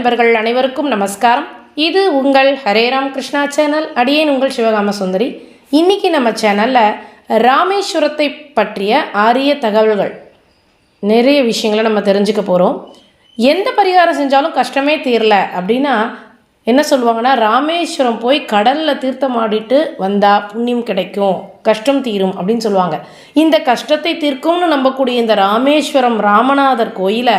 நண்பர்கள் அனைவருக்கும் நமஸ்காரம். இது உங்கள் ஹரேராம் கிருஷ்ணா சேனல் அடியேன் உங்கள் சிவகாம சுந்தரி. இன்னைக்கு நம்ம சேனலில் ராமேஸ்வரத்தை பற்றிய ஆரிய தகவல்கள். நிறைய விஷயங்களை நம்ம தெரிஞ்சுக்க போகிறோம் எந்த பரிகாரம் செஞ்சாலும் கஷ்டமே தீரல அப்படின்னா என்ன சொல்லுவாங்கன்னா ராமேஸ்வரம் போய் கடலில் தீர்த்தம் ஆடிட்டு வந்தால் புண்ணியம் கிடைக்கும் கஷ்டம் தீரும் அப்படின்னு சொல்லுவாங்க. இந்த கஷ்டத்தை தீர்க்கும்னு நம்பக்கூடிய இந்த ராமேஸ்வரம் ராமநாதர் கோயிலை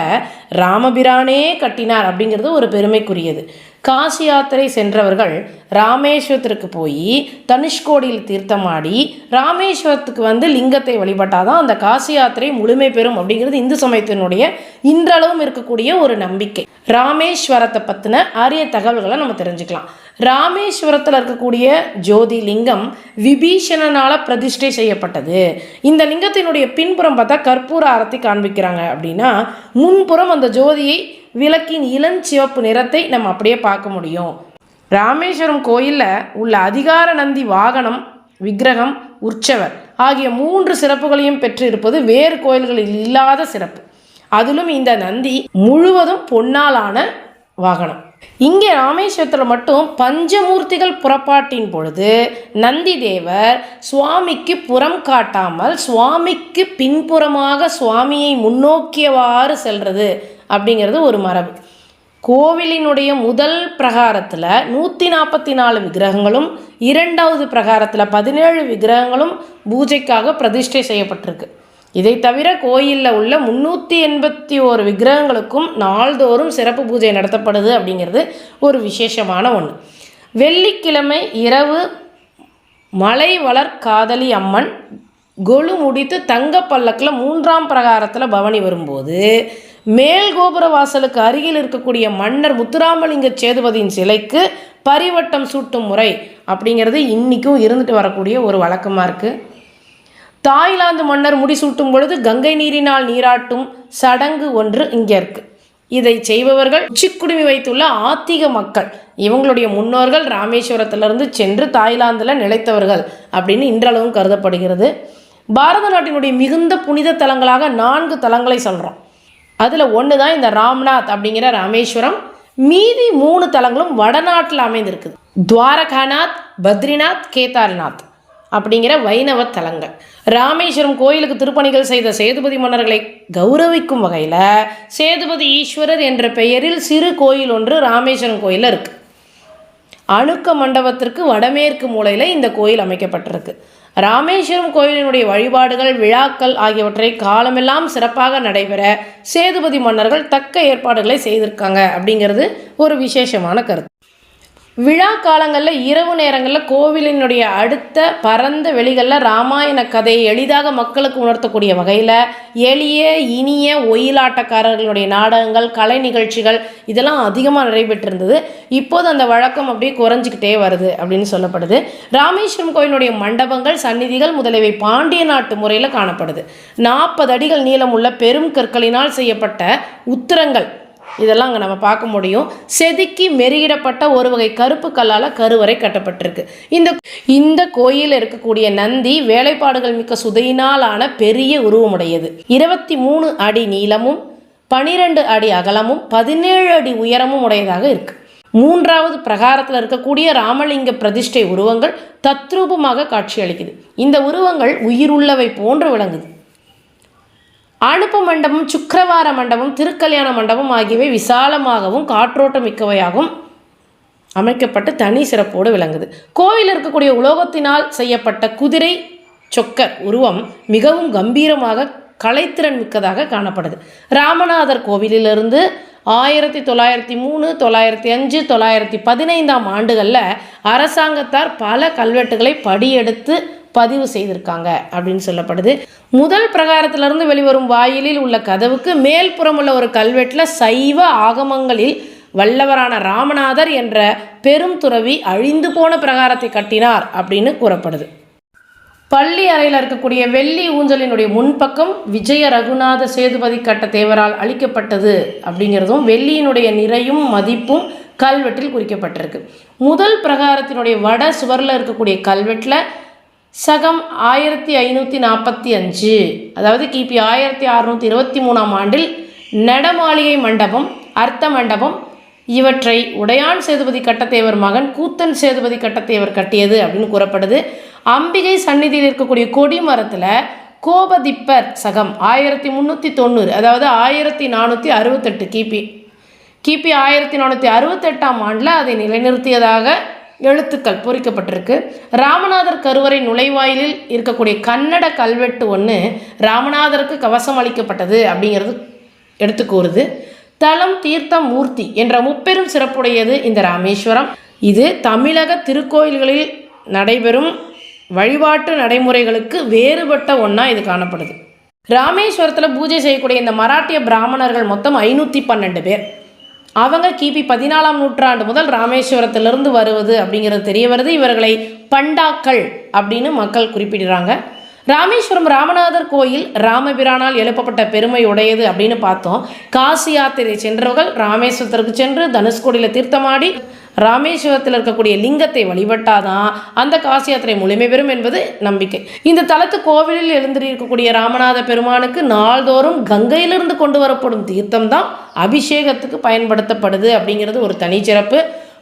ராமபிரானே கட்டினார் அப்படிங்கிறது ஒரு பெருமைக்குரியது. காசி யாத்திரை சென்றவர்கள் ராமேஸ்வரத்திற்கு போய் தனுஷ்கோடியில் தீர்த்தமாடி ராமேஸ்வரத்துக்கு வந்து லிங்கத்தை வழிபட்டாதான் அந்த காசி யாத்திரை முழுமை பெறும் அப்படிங்கிறது இந்து சமயத்தினுடைய இன்றளவும் இருக்கக்கூடிய ஒரு நம்பிக்கை. ராமேஸ்வரத்தை பற்றின அரிய தகவல்களை நம்ம தெரிஞ்சுக்கலாம். ராமேஸ்வரத்தில் இருக்கக்கூடிய ஜோதி லிங்கம் விபீஷணனால் பிரதிஷ்டை செய்யப்பட்டது. இந்த லிங்கத்தினுடைய பின்புறம் பார்த்தா கற்பூர ஆரத்தி காண்பிக்கிறாங்க அப்படின்னா முன்புறம் அந்த ஜோதியை விளக்கின் இளஞ்சிவப்பு நிறத்தை நம்ம அப்படியே பார்க்க முடியும். ராமேஸ்வரம் கோயிலில் உள்ள அதிகார நந்தி வாகனம் விக்கிரகம் உற்சவர் ஆகிய மூன்று சிறப்புகளையும் பெற்று இருப்பது வேறு கோயில்களில் இல்லாத சிறப்பு. அதிலும் இந்த நந்தி முழுவதும் பொன்னாலான வாகனம். இங்கே ராமேஸ்வரத்தில் மட்டும் பஞ்சமூர்த்திகள் புறப்பாட்டின் பொழுது நந்தி தேவர் சுவாமிக்கு புறம் காட்டாமல் சுவாமிக்கு பின்புறமாக சுவாமியை முன்னோக்கியவாறு செல்றது அப்படிங்கிறது ஒரு மரபு. கோவிலினுடைய முதல் பிரகாரத்தில் நூற்றி நாற்பத்தி நாலு விக்கிரகங்களும் இரண்டாவது பிரகாரத்தில் பதினேழு விக்கிரகங்களும் பூஜைக்காக பிரதிஷ்டை செய்யப்பட்டிருக்கு. இதை தவிர கோயிலில் உள்ள முந்நூற்றி எண்பத்தி ஓரு விக்கிரகங்களுக்கும் நாள்தோறும் சிறப்பு பூஜை நடத்தப்படுது அப்படிங்கிறது ஒரு விசேஷமான ஒன்று வெள்ளிக்கிழமை இரவு மலை வளர் காதலி அம்மன் கொலு முடித்து தங்க பல்லக்கில் மூன்றாம் பிரகாரத்தில் பவனி வரும்போது மேல் கோபுர வாசலுக்கு அருகில் இருக்கக்கூடிய மன்னர் முத்துராமலிங்க சேதுபதியின் சிலைக்கு பரிவட்டம் சூட்டும் முறை அப்படிங்கிறது இன்றைக்கும் இருந்துட்டு வரக்கூடிய ஒரு வழக்கமாக இருக்குது தாய்லாந்து மன்னர் முடிசூட்டும் பொழுது கங்கை நீரினால் நீராட்டும் சடங்கு ஒன்று இங்கே இருக்கு. இதை செய்பவர்கள் உச்சிக்குடுமி வைத்துள்ள ஆத்திக மக்கள். இவங்களுடைய முன்னோர்கள் ராமேஸ்வரத்திலிருந்து சென்று தாய்லாந்தில் நிலைத்தவர்கள் அப்படின்னு இன்றளவும் கருதப்படுகிறது. பாரத நாட்டினுடைய மிகுந்த புனித தலங்களாக நான்கு தலங்களை சொல்கிறோம் அதில் ஒன்று தான் இந்த ராம்நாத் அப்படிங்கிற ராமேஸ்வரம். மீதி மூணு தலங்களும் வடநாட்டில் அமைந்திருக்குது. துவாரகாநாத் பத்ரிநாத் கேதார்நாத். அப்படிங்கிற வைணவ தலங்கள். ராமேஸ்வரம் கோயிலுக்கு திருப்பணிகள் செய்த சேதுபதி மன்னர்களை கௌரவிக்கும் வகையில் சேதுபதி ஈஸ்வரர் என்ற பெயரில் சிறு கோயில் ஒன்று ராமேஸ்வரம் கோயிலில் இருக்குது அணுக்க மண்டபத்திற்கு வடமேற்கு மூலையில் இந்த கோயில் அமைக்கப்பட்டிருக்கு. ராமேஸ்வரம் கோயிலினுடைய வழிபாடுகள் விழாக்கள் ஆகியவற்றை காலமெல்லாம் சிறப்பாக நடைபெற சேதுபதி மன்னர்கள் தக்க ஏற்பாடுகளை செய்திருக்காங்க அப்படிங்கிறது ஒரு விசேஷமான கருத்து. விழா காலங்களில் இரவு நேரங்களில் கோவிலினுடைய அடுத்த பரந்த வெளிகளில் ராமாயண கதையை எளிதாக மக்களுக்கு உணர்த்தக்கூடிய வகையில் எளிய இனிய ஒயிலாட்டக்காரர்களுடைய நாடகங்கள் கலை நிகழ்ச்சிகள் இதெல்லாம் அதிகமாக நடைபெற்றிருந்தது. இப்போது அந்த வழக்கம் அப்படியே குறைஞ்சிக்கிட்டே வருது அப்படின்னு சொல்லப்படுது. ராமேஸ்வரம் கோயிலுடைய மண்டபங்கள் சந்நிதிகள் முதலியவை பாண்டிய நாட்டு முறையில் காணப்படுது. நாற்பது அடிகள் நீளமுள்ள பெரும் கற்களினால் செய்யப்பட்ட உத்திரங்கள் இதெல்லாம் அங்கே நம்ம பார்க்க முடியும். செதுக்கி மெருகிடப்பட்ட ஒரு வகை கருப்பு கல்லால் கருவறை கட்டப்பட்டிருக்கு. இந்த இந்த கோயிலில் இருக்கக்கூடிய நந்தி வேலைப்பாடுகள் மிக்க சுதையினாலான பெரிய உருவமுடையது. இருபத்தி மூணு அடி நீளமும் பனிரெண்டு அடி அகலமும் பதினேழு அடி உயரமும் உடையதாக இருக்கு. மூன்றாவது பிரகாரத்தில் இருக்கக்கூடிய ராமலிங்க பிரதிஷ்டை உருவங்கள் தத்ரூபமாக காட்சியளிக்குது. இந்த உருவங்கள் உயிருள்ளவை போன்று விளங்குது. அனுப்ப மண்டபம் சுக்கரவார மண்டபம் திருக்கல்யாண மண்டபம் ஆகியவை விசாலமாகவும் காற்றோட்டம் மிக்கவையாகவும் அமைக்கப்பட்டு தனி சிறப்போடு விளங்குது. கோவில் இருக்கக்கூடிய உலோகத்தினால் செய்யப்பட்ட குதிரை சொக்கர் உருவம் மிகவும் கம்பீரமாக கலைத்திறன் மிக்கதாக காணப்படுது. ராமநாதர் கோவிலிலிருந்து ஆயிரத்தி தொள்ளாயிரத்தி மூணு தொள்ளாயிரத்தி அஞ்சு தொள்ளாயிரத்தி பதினைந்தாம் ஆண்டுகளில் அரசாங்கத்தார் பல கல்வெட்டுகளை படியெடுத்து பதிவு செய்திருக்காங்க அப்படின்னு சொல்லப்படுது. முதல் பிரகாரத்திலிருந்து வெளிவரும் வாயிலில் உள்ள கதவுக்கு மேல்புறம் உள்ள ஒரு கல்வெட்டில் சைவ ஆகமங்களில் வல்லவரான ராமநாதர் என்ற பெரும் துறவி அழிந்து போன பிரகாரத்தை கட்டினார் அப்படின்னு கூறப்படுது. பள்ளி அறையில் இருக்கக்கூடிய வெள்ளி ஊஞ்சலினுடைய முன்பக்கம் விஜய ரகுநாத சேதுபதி கட்ட தேவரால் அளிக்கப்பட்டது அப்படிங்கிறதும் வெள்ளியினுடைய நிறையும் மதிப்பும் கல்வெட்டில் குறிக்கப்பட்டிருக்கு. முதல் பிரகாரத்தினுடைய வட சுவரில் இருக்கக்கூடிய கல்வெட்டில் சகம் ஆயிரத்தி ஐநூற்றி நாற்பத்தி அஞ்சு. அதாவது கிபி ஆயிரத்தி அறுநூற்றி இருபத்தி மூணாம் ஆண்டில் நடமாளிகை மண்டபம் அர்த்த மண்டபம் இவற்றை உடையான் சேதுபதி கட்டத்தேவர் மகன் கூத்தன் சேதுபதி கட்டத்தேவர் கட்டியது அப்படின்னு கூறப்படுது. அம்பிகை சந்நிதியில் இருக்கக்கூடிய கொடி மரத்தில் கோபதிப்பர் சகம் ஆயிரத்தி முந்நூற்றி தொண்ணூறு அதாவது ஆயிரத்தி நானூற்றி அறுபத்தெட்டு கிபி. கிபி ஆயிரத்தி நானூற்றி அறுபத்தெட்டாம் ஆண்டில் அதை நிலைநிறுத்தியதாக எழுத்துக்கள் பொறிக்கப்பட்டிருக்கு. ராமநாதர் கருவறை நுழைவாயிலில் இருக்கக்கூடிய கன்னட கல்வெட்டு ஒன்று ராமநாதருக்கு கவசம் அளிக்கப்பட்டது அப்படிங்கிறது எடுத்து கூறுது. தலம் தீர்த்தம் மூர்த்தி என்ற முப்பெரும் சிறப்புடையது இந்த ராமேஸ்வரம். இது தமிழக திருக்கோயில்களில் நடைபெறும் வழிபாட்டு நடைமுறைகளுக்கு வேறுபட்ட ஒன்றா இது காணப்படுது. ராமேஸ்வரத்தில் பூஜை செய்யக்கூடிய இந்த மராட்டிய பிராமணர்கள் மொத்தம் ஐநூற்றி பன்னெண்டு பேர். அவங்க கிபி பதினாலாம் நூற்றாண்டு முதல் ராமேஸ்வரத்திலிருந்து வருவது அப்படிங்கிறது தெரிய வருது. இவர்களை பண்டாக்கள் அப்படின்னு மக்கள் குறிப்பிடுறாங்க. ராமேஸ்வரம் ராமநாதர் கோயில் ராமபிரானால் எழுப்பப்பட்ட பெருமை உடையது அப்படின்னு பார்த்தோம். காசி யாத்திரை சென்றவர்கள் ராமேஸ்வரத்திற்கு சென்று தனுஷ்கோடியில் தீர்த்தமாடி ராமேஸ்வரத்தில் இருக்கக்கூடிய லிங்கத்தை வழிபட்டாதான் அந்த காசி யாத்திரை முழுமை பெறும் என்பது நம்பிக்கை. இந்த தலத்து கோவிலில் எழுந்திருக்கக்கூடிய ராமநாத பெருமானுக்கு நாள்தோறும் கங்கையிலிருந்து கொண்டு வரப்படும் தீர்த்தம் தான் அபிஷேகத்துக்கு பயன்படுத்தப்படுது அப்படிங்கிறது ஒரு தனிச்சிறப்பு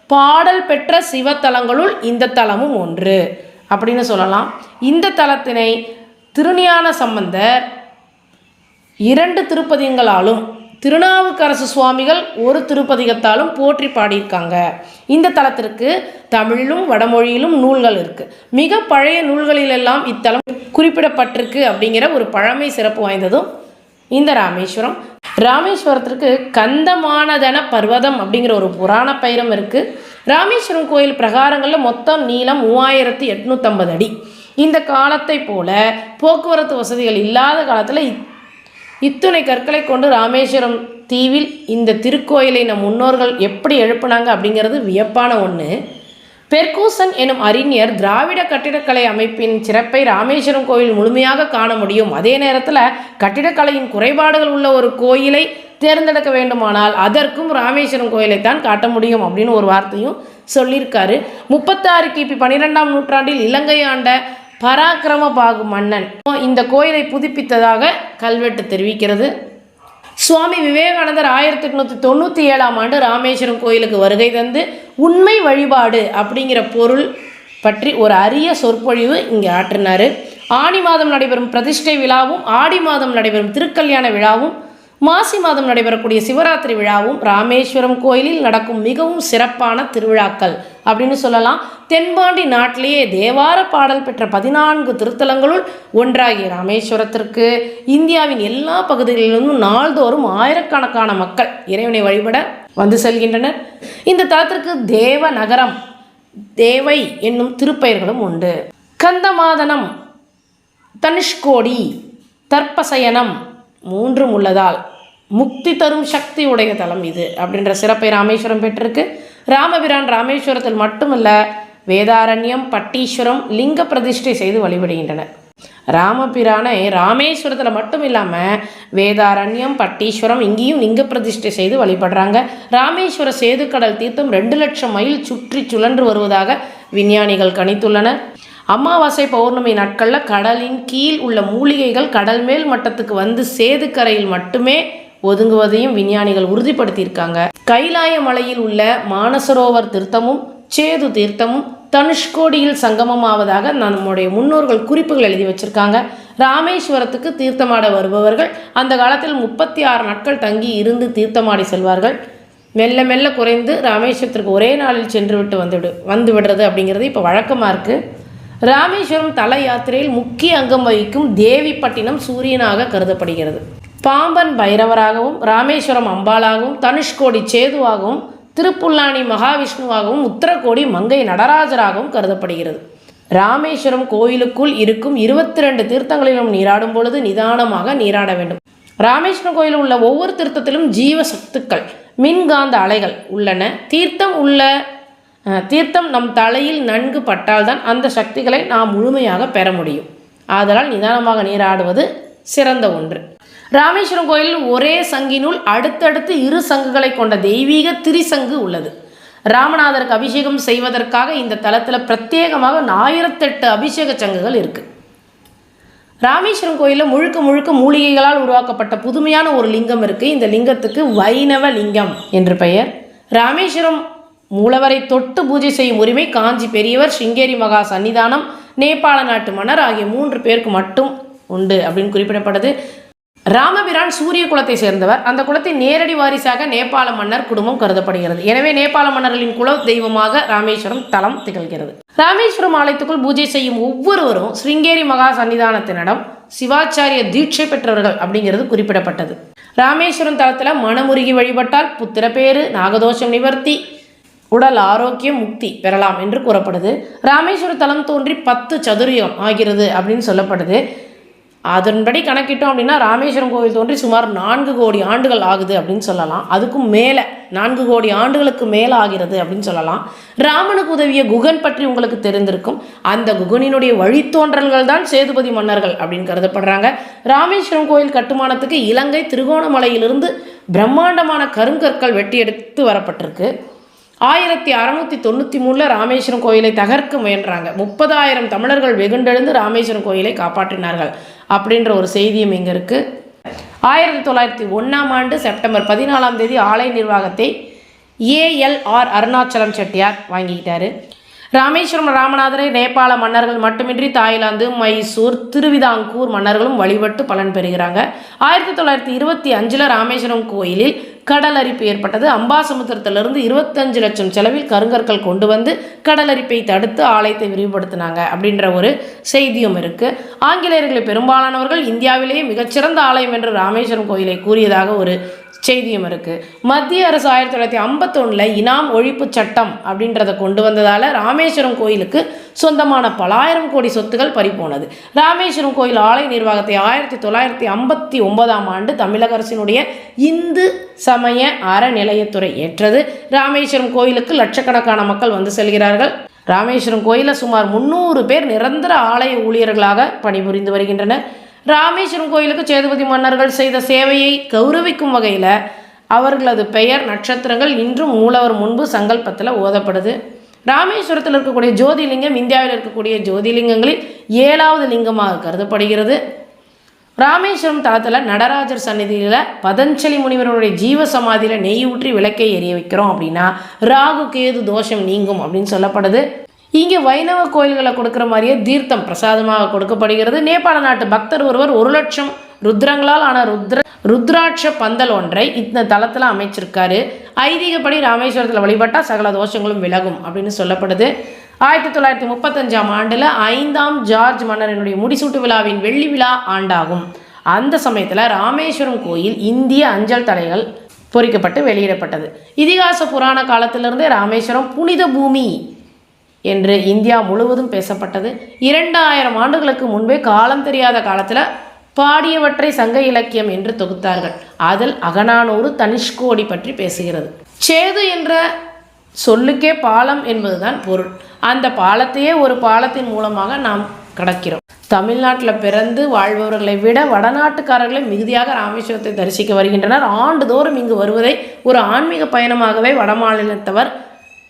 பாடல் பெற்ற சிவத்தலங்களுள் இந்த தலமும் ஒன்று அப்படின்னு சொல்லலாம். இந்த தலத்தினை திருஞான சம்பந்தர் இரண்டு திருப்பதியங்களாலும் திருநாவுக்கரசு சுவாமிகள் ஒரு திருப்பதிகத்தாலும் போற்றி பாடியிருக்காங்க. இந்த தலத்திற்கு தமிழிலும் வடமொழியிலும் நூல்கள் இருக்குது மிக பழைய நூல்களிலெல்லாம் இத்தலம் குறிப்பிடப்பட்டிருக்கு அப்படிங்கிற ஒரு பழமை சிறப்பு வாய்ந்ததும் இந்த ராமேஸ்வரம். ராமேஸ்வரத்திற்கு கந்தமானதன பர்வதம் அப்படிங்கிற ஒரு புராண பயிரம் இருக்குது ராமேஸ்வரம் கோயில் பிரகாரங்களில் மொத்தம் நீளம் மூவாயிரத்தி எட்நூற்றம்பது அடி. இந்த காலத்தை போல போக்குவரத்து வசதிகள் இல்லாத காலத்தில் இத்துணை கற்களை கொண்டு ராமேஸ்வரம் தீவில் இந்த திருக்கோயிலை நம் முன்னோர்கள் எப்படி எழுப்புனாங்க அப்படிங்கிறது வியப்பான ஒன்று பெர்கூசன் எனும் அறிஞர் திராவிட கட்டிடக்கலை அமைப்பின் சிறப்பை ராமேஸ்வரம் கோயில் முழுமையாக காண முடியும். அதே நேரத்தில் கட்டிடக்கலையின் குறைபாடுகள் உள்ள ஒரு கோயிலை தேர்ந்தெடுக்க வேண்டுமானால் அதற்கும் ராமேஸ்வரம் கோயிலை தான் காட்ட முடியும் அப்படின்னு ஒரு வார்த்தையும் சொல்லியிருக்காரு. முப்பத்தாறு கிபி பன்னிரெண்டாம் நூற்றாண்டில் இலங்கை ஆண்ட பராக்கிரம பாகு மன்னன். இந்த கோயிலை புதுப்பித்ததாக கல்வெட்டு தெரிவிக்கிறது. சுவாமி விவேகானந்தர் ஆயிரத்தி எட்நூற்றி தொண்ணூற்றி ஏழாம் ஆண்டு ராமேஸ்வரம் கோயிலுக்கு வருகை தந்து உண்மை வழிபாடு அப்படிங்கிற பொருள் பற்றி ஒரு அரிய சொற்பொழிவு இங்கே ஆற்றினார். ஆடி மாதம் நடைபெறும் பிரதிஷ்டை விழாவும் ஆடி மாதம் நடைபெறும் திருக்கல்யாண விழாவும் மாசி மாதம் நடைபெறக்கூடிய சிவராத்திரி விழாவும் ராமேஸ்வரம் கோயிலில் நடக்கும் மிகவும் சிறப்பான திருவிழாக்கள் அப்படின்னு சொல்லலாம். தென்பாண்டி நாட்டிலேயே தேவார பாடல் பெற்ற பதினான்கு திருத்தலங்களுள் ஒன்றாகிய ராமேஸ்வரத்திற்கு இந்தியாவின் எல்லா பகுதிகளிலிருந்தும் நாள்தோறும் ஆயிரக்கணக்கான மக்கள் இறைவனை வழிபட வந்து செல்கின்றனர். இந்த தலத்திற்கு தேவ நகரம் தேவை என்னும் திருப்பெயர்களும் உண்டு. கந்தமாதனம் தனுஷ்கோடி தர்ப்பசயனம் மூன்றும் உள்ளதால் முக்தி தரும் சக்தி உடைய தலம் இது அப்படின்ற சிறப்பை ராமேஸ்வரம் பெற்றிருக்கு. ராமபிரான் ராமேஸ்வரத்தில் மட்டுமல்ல வேதாரண்யம் பட்டீஸ்வரம் லிங்க பிரதிஷ்டை செய்து வழிபடுகின்றனர் ராமபிரானை ராமேஸ்வரத்தில் மட்டும் இல்லாமல் வேதாரண்யம் பட்டீஸ்வரம் இங்கேயும் லிங்க பிரதிஷ்டை செய்து வழிபடுறாங்க. ராமேஸ்வர சேதுக்கடல் தீர்த்தம் ரெண்டு லட்சம் மைல் சுற்றி சுழன்று வருவதாக விஞ்ஞானிகள் கணித்துள்ளனர். அமாவாசை பௌர்ணமி நாட்களில் கடலின் கீழ் உள்ள மூலிகைகள் கடல் மேல் மட்டத்துக்கு வந்து சேதுக்கரையில் மட்டுமே ஒதுங்குவதையும் விஞ்ஞானிகள் உறுதிப்படுத்தியிருக்காங்க. கைலாய மலையில் உள்ள மானசரோவர் தீர்த்தமும் சேது தீர்த்தமும் தனுஷ்கோடியில் சங்கமமாவதாக நம்முடைய முன்னோர்கள் குறிப்புகள் எழுதி வச்சிருக்காங்க. ராமேஸ்வரத்துக்கு தீர்த்தமாட வருபவர்கள் அந்த காலத்தில் முப்பத்தி ஆறு நாட்கள் தங்கி இருந்து தீர்த்தமாடி செல்வார்கள். மெல்ல மெல்ல குறைந்து ராமேஸ்வரத்திற்கு ஒரே நாளில் சென்று விட்டு வந்துவிடு வந்து விடுறது அப்படிங்கிறது இப்போ வழக்கமாக இருக்குது ராமேஸ்வரம் தல யாத்திரையில் முக்கிய அங்கம் வகிக்கும் தேவிப்பட்டினம் சூரியனாக கருதப்படுகிறது. பாம்பன் பைரவராகவும் ராமேஸ்வரம் அம்பாளாகவும் தனுஷ்கோடி சேதுவாகவும் திருப்புல்லானி மகாவிஷ்ணுவாகவும் உத்தரகோடி மங்கை நடராஜராகவும் கருதப்படுகிறது. ராமேஸ்வரம் கோயிலுக்குள் இருக்கும் இருபத்தி ரெண்டு தீர்த்தங்களிலும் நீராடும் பொழுது நிதானமாக நீராட வேண்டும். ராமேஸ்வரம் கோயிலில் உள்ள ஒவ்வொரு தீர்த்தத்திலும் ஜீவ சத்துக்கள் மின்காந்த அலைகள் உள்ளன. தீர்த்தம் உள்ள தீர்த்தம் நம் தலையில் நன்கு பட்டால்தான் அந்த சக்திகளை நாம் முழுமையாக பெற முடியும். ஆதலால் நிதானமாக நீராடுவது சிறந்த ஒன்று. ராமேஸ்வரம் கோயிலில் ஒரே சங்கினுள் அடுத்தடுத்து இரு சங்குகளை கொண்ட தெய்வீக திரிசங்கு உள்ளது. ராமநாதருக்கு அபிஷேகம் செய்வதற்காக இந்த தலத்தில் பிரத்யேகமாக ஆயிரத்தெட்டு அபிஷேக சங்குகள் இருக்குது ராமேஸ்வரம் கோயிலில் முழுக்க முழுக்க மூலிகைகளால் உருவாக்கப்பட்ட புதுமையான ஒரு லிங்கம் இருக்குது இந்த லிங்கத்துக்கு வைணவ லிங்கம் என்று பெயர். ராமேஸ்வரம் மூலவரை தொட்டு பூஜை செய்யும் உரிமை காஞ்சி பெரியவர் சிங்கேரி மகா சன்னிதானம் நேபாள நாட்டு மன்னர் ஆகிய மூன்று பேருக்கு மட்டும் உண்டு அப்படின்னு குறிப்பிடப்படுது. ராமபிரான் சூரிய குலத்தை சேர்ந்தவர். அந்த குலத்தின் நேரடி வாரிசாக நேபாள மன்னர் குடும்பம் கருதப்படுகிறது. எனவே நேபாள மன்னர்களின் குல தெய்வமாக ராமேஸ்வரம் தலம் திகழ்கிறது. ராமேஸ்வரம் ஆலயத்துக்குள் பூஜை செய்யும் ஒவ்வொருவரும் ஸ்ருங்கேரி மகா சன்னிதானத்தினிடம் சிவாச்சாரிய தீட்சை பெற்றவர்கள் அப்படிங்கிறது குறிப்பிடப்பட்டது. ராமேஸ்வரம் தலத்தில் மனமுருகி வழிபட்டால் புத்திரப்பேறு நாகதோஷம் நிவர்த்தி உடல் ஆரோக்கியம் முக்தி பெறலாம் என்று கூறப்படுது. ராமேஸ்வர தலம் தோன்றி பத்து சதுரியம் ஆகிறது அப்படின்னு சொல்லப்படுது. அதன்படி கணக்கிட்டோம் அப்படின்னா ராமேஸ்வரம் கோவில் தோன்றி சுமார் நான்கு கோடி ஆண்டுகள் ஆகுது அப்படின்னு சொல்லலாம். அதுக்கும் மேலே நான்கு கோடி ஆண்டுகளுக்கு மேலே ஆகிறது அப்படின்னு சொல்லலாம். ராமனுக்கு உதவிய குகன் பற்றி உங்களுக்கு தெரிந்திருக்கும். அந்த குகனினுடைய வழித்தோன்றல்கள் தான் சேதுபதி மன்னர்கள் அப்படின்னு கருதப்படுறாங்க. ராமேஸ்வரம் கோயில் கட்டுமானத்துக்கு இலங்கை திருகோணமலையிலிருந்து பிரம்மாண்டமான கருங்கற்கள் வெட்டி எடுத்து வரப்பட்டிருக்கு. ஆயிரத்தி அறநூற்றி தொண்ணூற்றி மூணில் ராமேஸ்வரம் கோயிலை தகர்க்க முயன்றாங்க. முப்பதாயிரம் தமிழர்கள் வெகுண்டெழுந்து ராமேஸ்வரம் கோயிலை காப்பாற்றினார்கள் அப்படின்ற ஒரு செய்தியும் இங்கே இருக்குது ஆயிரத்தி தொள்ளாயிரத்தி ஒன்றாம் ஆண்டு செப்டம்பர் பதினாலாம் தேதி ஆலை நிர்வாகத்தை ஏஎல்ஆர் அருணாச்சலம் செட்டியார் வாங்கிக்கிட்டாரு. ராமேஸ்வரம் ராமநாதரை நேபாள மன்னர்கள் மட்டுமின்றி தாய்லாந்து மைசூர் திருவிதாங்கூர் மன்னர்களும் வழிபட்டு பலன் பெறுகிறாங்க. ஆயிரத்தி தொள்ளாயிரத்தி இருபத்தி அஞ்சில் ராமேஸ்வரம் கோயிலில் கடல் அரிப்பு ஏற்பட்டது. அம்பாசமுத்திரத்திலிருந்து இருபத்தஞ்சு லட்சம் செலவில் கருங்கற்கள் கொண்டு வந்து கடல் அரிப்பை தடுத்து ஆலயத்தை விரிவுபடுத்தினாங்க அப்படின்ற ஒரு செய்தியும் இருக்குது ஆங்கிலேயர்களை பெரும்பாலானவர்கள் இந்தியாவிலேயே மிகச்சிறந்த ஆலயம் என்று ராமேஸ்வரம் கோயிலை கூறியதாக ஒரு செய்தியும் இருக்குது மத்திய அரசு ஆயிரத்தி தொள்ளாயிரத்தி ஐம்பத்தொன்னில் இனாம் ஒழிப்பு சட்டம் அப்படின்றத கொண்டு வந்ததால் ராமேஸ்வரம் கோயிலுக்கு சொந்தமான பலாயிரம் கோடி சொத்துகள் பறிப்போனது ராமேஸ்வரம் கோயில் ஆலய நிர்வாகத்தை ஆயிரத்தி தொள்ளாயிரத்தி ஐம்பத்தி ஒன்பதாம் ஆண்டு தமிழக அரசினுடைய இந்து சமய அறநிலையத்துறை ஏற்றது. ராமேஸ்வரம் கோயிலுக்கு லட்சக்கணக்கான மக்கள் வந்து செல்கிறார்கள். ராமேஸ்வரம் கோயிலில் சுமார் முந்நூறு பேர் நிரந்தர ஆலய ஊழியர்களாக பணிபுரிந்து வருகின்றனர். ராமேஸ்வரம் கோயிலுக்கு சேதுபதி மன்னர்கள் செய்த சேவையை கௌரவிக்கும் வகையில் அவர்களது பெயர் நட்சத்திரங்கள் இன்றும் மூலவர் முன்பு சங்கல்பத்தில் ஓதப்படுது. ராமேஸ்வரத்தில் இருக்கக்கூடிய ஜோதிலிங்கம் இந்தியாவில் இருக்கக்கூடிய ஜோதிலிங்கங்களில் ஏழாவது லிங்கமாக கருதப்படுகிறது. ராமேஸ்வரம் தளத்தில் நடராஜர் சந்நிதியில் பதஞ்சலி முனிவருடைய ஜீவ சமாதியில் நெய் ஊற்றி விளக்கை எரிய வைக்கிறோம் அப்படின்னா ராகு கேது தோஷம் நீங்கும் அப்படின்னு சொல்லப்படுது. இங்கே வைணவ கோயில்களை கொடுக்குற மாதிரியே தீர்த்தம் பிரசாதமாக கொடுக்கப்படுகிறது. நேபாள நாட்டு பக்தர் ஒருவர் ஒரு லட்சம் ருத்ரங்களால் ஆன ருத்ர ருத்ராட்ச பந்தல் ஒன்றை இந்த தளத்தில் அமைச்சிருக்காரு. ஐதீகப்படி ராமேஸ்வரத்தில் வழிபட்டால் சகல தோஷங்களும் விலகும் அப்படின்னு சொல்லப்படுது. ஆயிரத்தி தொள்ளாயிரத்தி முப்பத்தஞ்சாம் ஆண்டில் ஐந்தாம் ஜார்ஜ் மன்னரினுடைய முடிசூட்டு விழாவின் வெள்ளி விழா ஆண்டாகும். அந்த சமயத்தில் ராமேஸ்வரம் கோயில் இந்திய அஞ்சல் தலைகள் பொறிக்கப்பட்டு வெளியிடப்பட்டது. இதிகாச புராண காலத்திலிருந்தே ராமேஸ்வரம் புனித பூமி என்று இந்தியா முழுவதும் பேசப்பட்டது. இரண்டாயிரம் ஆண்டுகளுக்கு முன்பே காலம் தெரியாத காலத்தில் பாடியவற்றை சங்க இலக்கியம் என்று தொகுத்தார்கள். அதில் அகனானூறு தனிஷ்கோடி பற்றி பேசுகிறது. சேது என்ற சொல்லுக்கே பாலம் என்பதுதான் பொருள். அந்த பாலத்தையே ஒரு பாலத்தின் மூலமாக நாம் கடக்கிறோம். தமிழ்நாட்டில் பிறந்து வாழ்பவர்களை விட வடநாட்டுக்காரர்களை மிகுதியாக ராமேஸ்வரத்தை தரிசிக்க வருகின்றனர். ஆண்டுதோறும் இங்கு வருவதை ஒரு ஆன்மீக பயணமாகவே வடமாநிலத்தவர்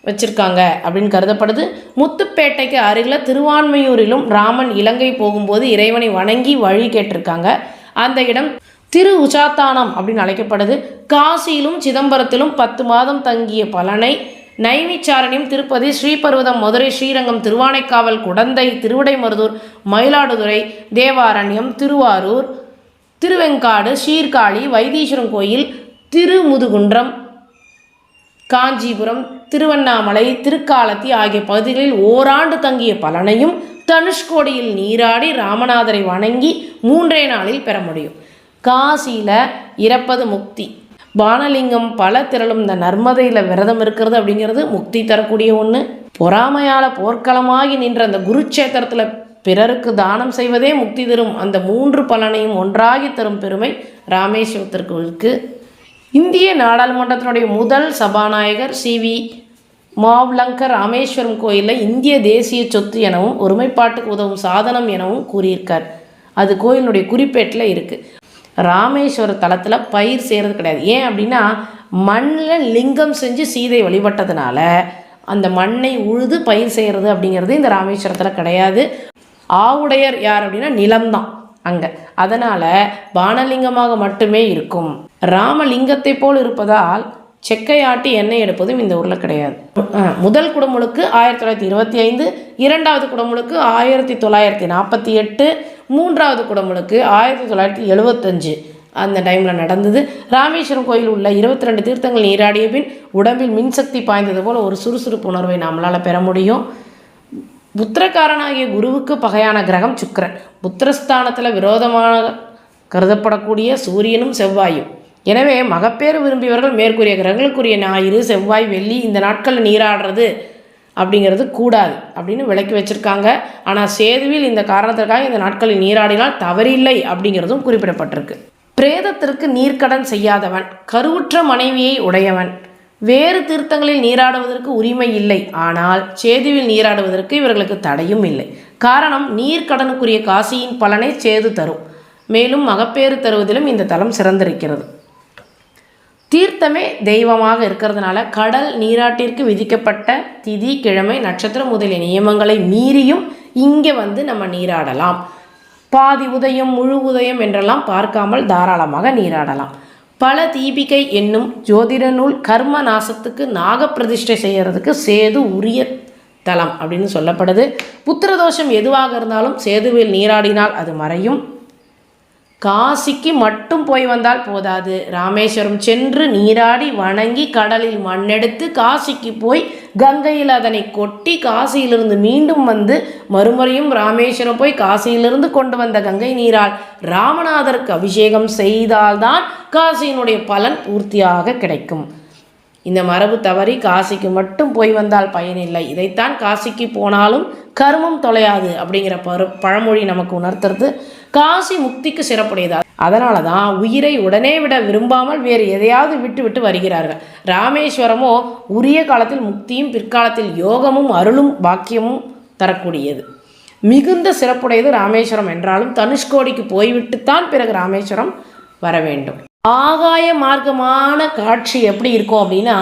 வச்சுருக்காங்க அப்படின்னு கருதப்படுது. முத்துப்பேட்டைக்கு அருகில் திருவான்மையூரிலும் ராமன் இலங்கை போகும்போது இறைவனை வணங்கி வழி கேட்டிருக்காங்க. அந்த இடம் திரு உச்சாத்தானம் அப்படின்னு அழைக்கப்படுது. காசியிலும் சிதம்பரத்திலும் பத்து மாதம் தங்கிய பலனை நைமிச்சாரணியம் திருப்பதி ஸ்ரீபர்வதம் மதுரை ஸ்ரீரங்கம் திருவானைக்காவல் குடந்தை திருவிடைமருதூர் மயிலாடுதுறை தேவாரண்யம் திருவாரூர் திருவெங்காடு சீர்காழி வைத்தீஸ்வரன் கோயில் திருமுதுகுன்றம் காஞ்சிபுரம் திருவண்ணாமலை திருக்காலத்தி ஆகிய பகுதிகளில் ஓராண்டு தங்கிய பலனையும் தனுஷ்கோடியில் நீராடி ராமநாதரை வணங்கி மூன்றே நாளில் பெற முடியும். காசியில் இறப்பது முக்தி. பானலிங்கம் பல திரளும் இந்த நர்மதையில் விரதம் இருக்கிறது அப்படிங்கிறது முக்தி தரக்கூடிய ஒன்று பொறாமையால் போர்க்களமாகி நின்ற அந்த குருட்சேத்திரத்தில் பிறருக்கு தானம் செய்வதே முக்தி தரும் அந்த மூன்று பலனையும் ஒன்றாகி தரும் பெருமை ராமேஸ்வரத்திற்கு இருக்குது இந்திய நாடாளுமன்றத்தினுடைய முதல் சபாநாயகர் சி வி மாவ்லங்கர் ராமேஸ்வரம் கோயிலில் இந்திய தேசிய சொத்து எனவும் ஒருமைப்பாட்டுக்கு உதவும் சாதனம் எனவும் கூறியிருக்கார். அது கோயிலினுடைய குறிப்பேட்டில் இருக்குது ராமேஸ்வர தலத்தில் பயிர் செய்கிறது கிடையாது. ஏன் அப்படின்னா மண்ணில் லிங்கம் செஞ்சு சீதை வழிபட்டதுனால அந்த மண்ணை உழுது பயிர் செய்கிறது அப்படிங்கிறது இந்த ராமேஸ்வரத்தில் கிடையாது. ஆவுடையர் யார் அப்படின்னா நிலம்தான் அங்கே. அதனால் பானலிங்கமாக மட்டுமே இருக்கும். ராமலிங்கத்தை போல் இருப்பதால் செக்கை ஆட்டி எண்ணெய் எடுப்பதும் இந்த ஊரில் கிடையாது. முதல் குடமுழுக்கு ஆயிரத்தி தொள்ளாயிரத்தி இருபத்தி ஐந்து இரண்டாவது குடமுழுக்கு ஆயிரத்தி தொள்ளாயிரத்தி நாற்பத்தி எட்டு மூன்றாவது குடமுழுக்கு ஆயிரத்தி தொள்ளாயிரத்தி எழுபத்தஞ்சு அந்த டைமில் நடந்தது. ராமேஸ்வரம் கோயில் உள்ள இருபத்தி ரெண்டு தீர்த்தங்கள் நீராடிய பின் உடம்பில் மின்சக்தி பாய்ந்தது போல் ஒரு சுறுசுறுப்பு உணர்வை நம்மளால் பெற முடியும். புத்திரக்காரனாகிய குருவுக்கு பகையான கிரகம் சுக்கரன். புத்திரஸ்தானத்தில் விரோதமாக கருதப்படக்கூடிய சூரியனும் செவ்வாயும். எனவே மகப்பேறு விரும்பியவர்கள் மேற்கூறிய கிரகங்களுக்குரிய ஞாயிறு செவ்வாய் வெள்ளி இந்த நாட்களில் நீராடுறது அப்படிங்கிறது கூடாது அப்படின்னு விளக்கி வச்சுருக்காங்க. ஆனால் சேதுவில் இந்த காரணத்திற்காக இந்த நாட்களில் நீராடினால் தவறில்லை அப்படிங்கிறதும் குறிப்பிடப்பட்டிருக்கு. பிரேதத்திற்கு நீர்க்கடன் செய்யாதவன் கருவுற்ற மனைவியை உடையவன் வேறு தீர்த்தங்களில் நீராடுவதற்கு உரிமை இல்லை. ஆனால் சேதுவில் நீராடுவதற்கு இவர்களுக்கு தடையும் இல்லை. காரணம் நீர்க்கடனுக்குரிய காசியின் பலனை சேது தரும். மேலும் மகப்பேறு தருவதிலும் இந்த தலம் சிறந்திருக்கிறது. தீர்த்தமே தெய்வமாக இருக்கிறதுனால கடல் நீராட்டிற்கு விதிக்கப்பட்ட திதி கிழமை நட்சத்திரம் முதலிய நியமங்களை மீறியும் இங்கே வந்து நம்ம நீராடலாம். பாதி உதயம் முழு உதயம் என்றெல்லாம் பார்க்காமல் தாராளமாக நீராடலாம். பல தீபிகை என்னும் ஜோதிட நூல் கர்ம நாசத்துக்கு நாகப்பிரதிஷ்டை செய்கிறதுக்கு சேது உரிய தலம் அப்படின்னு சொல்லப்படுது. புத்திரதோஷம் எதுவாக இருந்தாலும் சேதுவில் நீராடினால் அது மறையும். காசிக்கு மட்டும் போய் வந்தால் போதாது. ராமேஸ்வரம் சென்று நீராடி வணங்கி கடலில் மண்ணெடுத்து காசிக்கு போய் கங்கையில் அதனை கொட்டி காசியிலிருந்து மீண்டும் வந்து மறுமுறையும் ராமேஸ்வரம் போய் காசியிலிருந்து கொண்டு வந்த கங்கை நீரால் ராமநாதருக்கு அபிஷேகம் செய்தால்தான் காசியினுடைய பலன் பூர்த்தியாக கிடைக்கும். இந்த மரபு தவறி காசிக்கு மட்டும் போய் வந்தால் பயனில்லை இதைத்தான் காசிக்கு போனாலும் கர்மம் தொலையாது அப்படிங்கிற பரு பழமொழி நமக்கு உணர்த்துறது. காசி முக்திக்கு சிறப்புடையதா? அதனால தான் உயிரை உடனே விட விரும்பாமல் வேறு எதையாவது விட்டு விட்டு வருகிறார்கள். ராமேஸ்வரமோ உரிய காலத்தில் முக்தியும் பிற்காலத்தில் யோகமும் அருளும் பாக்கியமும் தரக்கூடியது. மிகுந்த சிறப்புடையது ராமேஸ்வரம் என்றாலும் தனுஷ்கோடிக்கு போய்விட்டுத்தான் பிறகு ராமேஸ்வரம் வர வேண்டும். ஆகாய மார்க்கமான காட்சி எப்படி இருக்கும் அப்படின்னா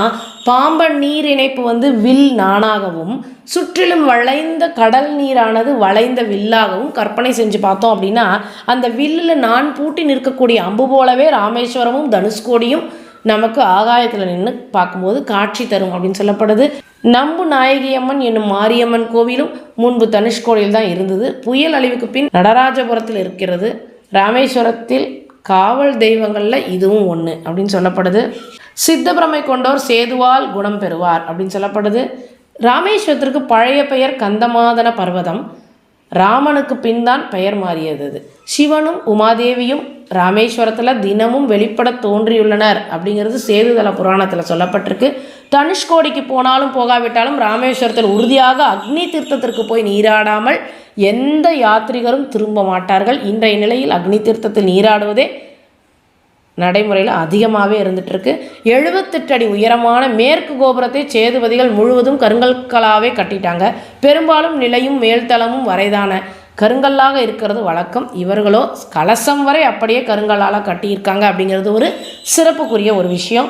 பாம்பன் நீர் இணைப்பு வந்து வில் நானாகவும் சுற்றிலும் வளைந்த கடல் நீரானது வளைந்த வில்லாகவும் கற்பனை செஞ்சு பார்த்தோம் அப்படின்னா அந்த வில்லில் நான் பூட்டி நிற்கக்கூடிய அம்பு போலவே ராமேஸ்வரமும் தனுஷ்கோடியும் நமக்கு ஆகாயத்தில் நின்று பார்க்கும்போது காட்சி தரும் அப்படின்னு சொல்லப்படுது. நம்பு நாயகியம்மன் என்னும் மாரியம்மன் கோவிலும் முன்பு தனுஷ்கோடியில் தான் இருந்தது. புயல் அழிவுக்கு பின் நடராஜபுரத்தில் இருக்கிறது. ராமேஸ்வரத்தில் காவல் தெய்வங்களில் இதுவும் ஒன்று அப்படின்னு சொல்லப்படுது. சித்தபிரமை கொண்டோர் சேதுவால் குணம் பெறுவார் அப்படின்னு சொல்லப்படுது. ராமேஸ்வரத்திற்கு பழைய பெயர் கந்தமாதன பர்வதம். ராமனுக்கு பின் தான் பெயர் மாறியது அது. சிவனும் உமாதேவியும் ராமேஸ்வரத்தில் தினமும் வெளிப்பட தோன்றியுள்ளனர் அப்படிங்கிறது சேதுதல புராணத்தில் சொல்லப்பட்டிருக்கு. தனுஷ்கோடிக்கு போனாலும் போகாவிட்டாலும் ராமேஸ்வரத்தில் உறுதியாக அக்னி தீர்த்தத்திற்கு போய் நீராடாமல் எந்த யாத்ரிகரும் திரும்ப மாட்டார்கள். இன்றைய நிலையில் அக்னி தீர்த்தத்தில் நீராடுவதே நடைமுறையில் அதிகமாகவே இருந்துகிட்ருக்கு எழுபத்தெட்டு அடி உயரமான மேற்கு கோபுரத்தை சேதுபதிகள் முழுவதும் கருங்கற்களாகவே கட்டிட்டாங்க. பெரும்பாலும் நிலையும் மேல்தளமும் வரைதான கருங்கல்லாக இருக்கிறது வழக்கம். இவர்களோ கலசம் வரை அப்படியே கருங்கல்லால் கட்டியிருக்காங்க அப்படிங்கிறது ஒரு சிறப்புக்குரிய ஒரு விஷயம்.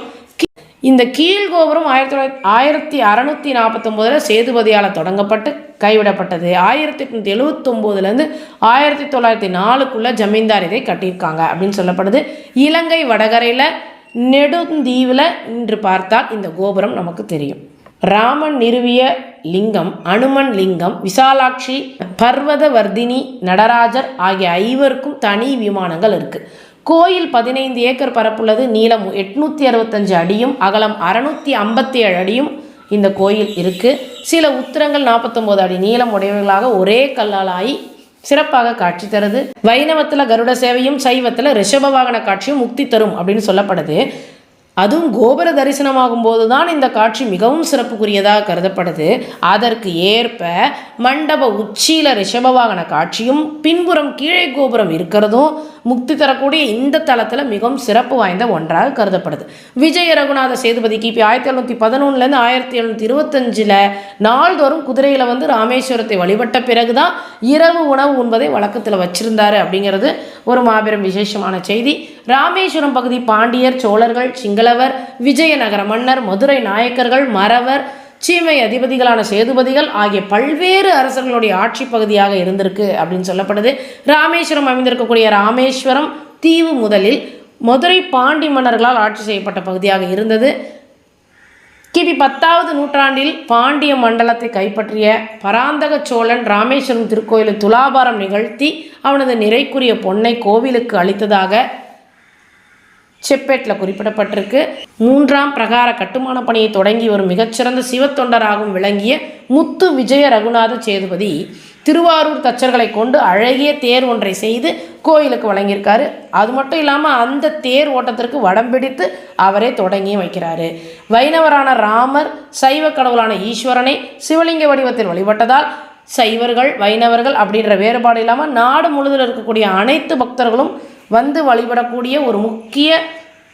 இந்த கீழ் கோபுரம் ஆயிரத்தி தொள்ளாயிரத்தி ஆயிரத்தி அறநூற்றி நாற்பத்தொம்போதில் சேதுபதியால் தொடங்கப்பட்டு கைவிடப்பட்டது. ஆயிரத்தி எட்நூற்றி எழுவத்தொம்போதுலேருந்து ஆயிரத்தி தொள்ளாயிரத்தி நாலுக்குள்ளே ஜமீன்தார் இதை கட்டியிருக்காங்க அப்படின்னு சொல்லப்படுது. இலங்கை வடகரையில் நெடுந்தீவில் இன்று பார்த்தால் இந்த கோபுரம் நமக்கு தெரியும். ராமன் நிறுவிய லிங்கம் அனுமன் லிங்கம் விசாலாட்சி பர்வதவர்தினி நடராஜர் ஆகிய ஐவருக்கும் தனி விமானங்கள் இருக்குது கோயில் பதினைந்து ஏக்கர் பரப்புள்ளது. நீளம் எட்நூற்றி அறுபத்தஞ்சு அடியும் அகலம் அறநூற்றி ஐம்பத்தி ஏழு அடியும் இந்த கோயில் இருக்குது சில உத்திரங்கள் நாற்பத்தொம்போது அடி நீளம் உடையவர்களாக ஒரே கல்லாலாகி சிறப்பாக காட்சி தருது. வைணவத்தில் கருட சேவையும் சைவத்தில் ரிஷப வாகன காட்சியும் முக்தி தரும் அப்படின்னு சொல்லப்படுது. அதுவும் கோபுர தரிசனமாகும் போது தான் இந்த காட்சி மிகவும் சிறப்புக்குரியதாக கருதப்படுது. அதற்கு ஏற்ப மண்டப உச்சியில் ரிஷபவாகன காட்சியும் பின்புறம் கீழே கோபுரம் இருக்கிறதும் முக்தி தரக்கூடிய இந்த தளத்தில் மிகவும் சிறப்பு வாய்ந்த ஒன்றாக கருதப்படுது. விஜய ரகுநாத சேதுபதி கிபி ஆயிரத்தி எழுநூற்றி பதினொன்றுலேருந்து ஆயிரத்தி எழுநூற்றி இருபத்தஞ்சில் நாள்தோறும் குதிரையில் வந்து ராமேஸ்வரத்தை வழிபட்ட பிறகு தான் இரவு உணவு உண்பதை வழக்கத்தில் வச்சிருந்தாரு அப்படிங்கிறது ஒரு மாபெரும் விசேஷமான செய்தி. ராமேஸ்வரம் பகுதி பாண்டியர் சோழர்கள் சிங்களவர் விஜயநகர மன்னர் மதுரை நாயக்கர்கள் மறவர் சீமை அதிபதிகளான சேதுபதிகள் ஆகிய பல்வேறு அரசர்களுடைய ஆட்சி பகுதியாக இருந்திருக்கு அப்படின்னு சொல்லப்படுது. ராமேஸ்வரம் அமைந்திருக்கக்கூடிய ராமேஸ்வரம் தீவு முதலில் மதுரை பாண்டி மன்னர்களால் ஆட்சி செய்யப்பட்ட பகுதியாக இருந்தது. கிபி பத்தாவது நூற்றாண்டில் பாண்டிய மண்டலத்தை கைப்பற்றிய பராந்தக சோழன் ராமேஸ்வரம் திருக்கோயிலில் துலாபாரம் நிகழ்த்தி அவனது நிறைக்குரிய பொன்னை கோவிலுக்கு அளித்ததாக செப்பேட்டில் குறிப்பிடப்பட்டிருக்கு. மூன்றாம் பிரகார கட்டுமான பணியை தொடங்கி வரும் மிகச்சிறந்த சிவத்தொண்டராகவும் விளங்கிய முத்து விஜய ரகுநாத சேதுபதி திருவாரூர் தச்சர்களை கொண்டு அழகிய தேர் ஒன்றை செய்து கோயிலுக்கு வழங்கியிருக்காரு. அது மட்டும் இல்லாமல் அந்த தேர் ஓட்டத்திற்கு வடம் பிடித்து அவரே தொடங்கி வைக்கிறாரு. வைணவரான ராமர் சைவ கடவுளான ஈஸ்வரனை சிவலிங்க வடிவத்தில் வழிபட்டதால் சைவர்கள் வைணவர்கள் அப்படின்ற வேறுபாடு இல்லாமல் நாடு முழுவதில் இருக்கக்கூடிய அனைத்து பக்தர்களும் வந்து வழிபடக்கூடிய ஒரு முக்கிய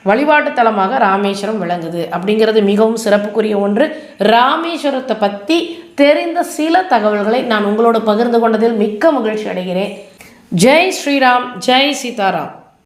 வழிபாட்டு தலமாக ராமேஸ்வரம் விளங்குது. அப்படிங்கிறது மிகவும் சிறப்புக்குரிய ஒன்று. ராமேஸ்வரத்தை பற்றி தெரிந்த சில தகவல்களை நான் உங்களோடு பகிர்ந்து கொண்டதில் மிக்க மகிழ்ச்சி அடைகிறேன். ஜெய் ஸ்ரீராம் ஜெய் சீதாராம்.